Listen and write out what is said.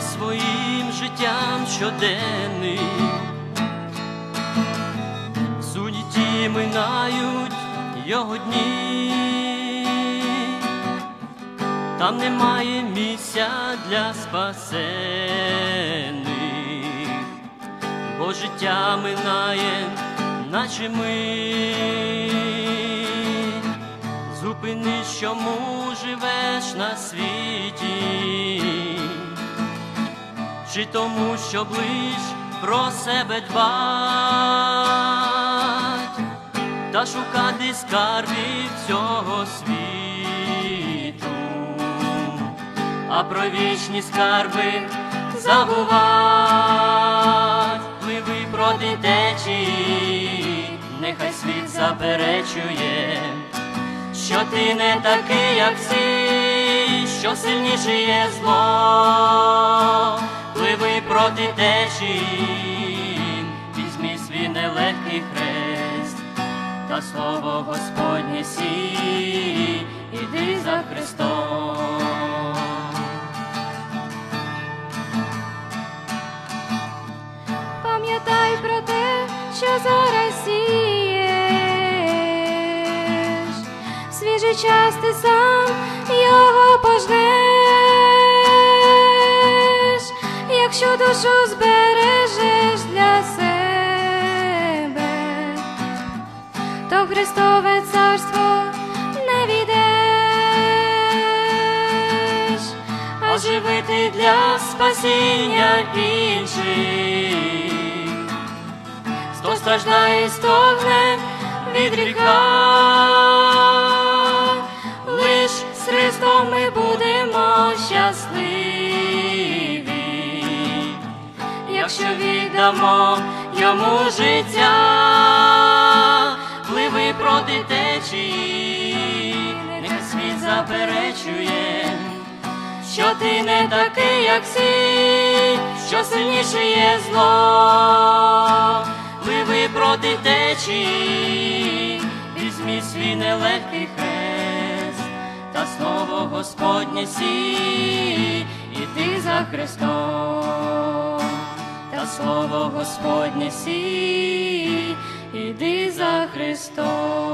своїм життям щоденним. В суді минають його дні, там немає місця для спасених, бо життя минає, наче ми. Зупинись, чому живеш на світі, чи тому, що лиш про себе дбать, та шукати скарбів цього світу, а про вічні скарби забувать, пливи проти течії, нехай світ заперечує що ти не такий, як всі, що сильніше є зло, проти течії, візьми свій нелегкий хрест, та слово Господнє сій, іди за Христом. Пам'ятай про те, що зараз сієш. Свіжий час ти сам його душу збережеш для себе, то Христове царство не війдеш, а живити для спасіння інших. Хто страждає, стогне від гріха, якщо віддамо йому життя, пливи проти течії, нехай світ заперечує що ти не такий, як всі, що сильніше є зло, пливи проти течії, візьмі свій нелегкий хрест, та слово Господнє сій, іди за Христом, слово Господнє сій, іди за Христом.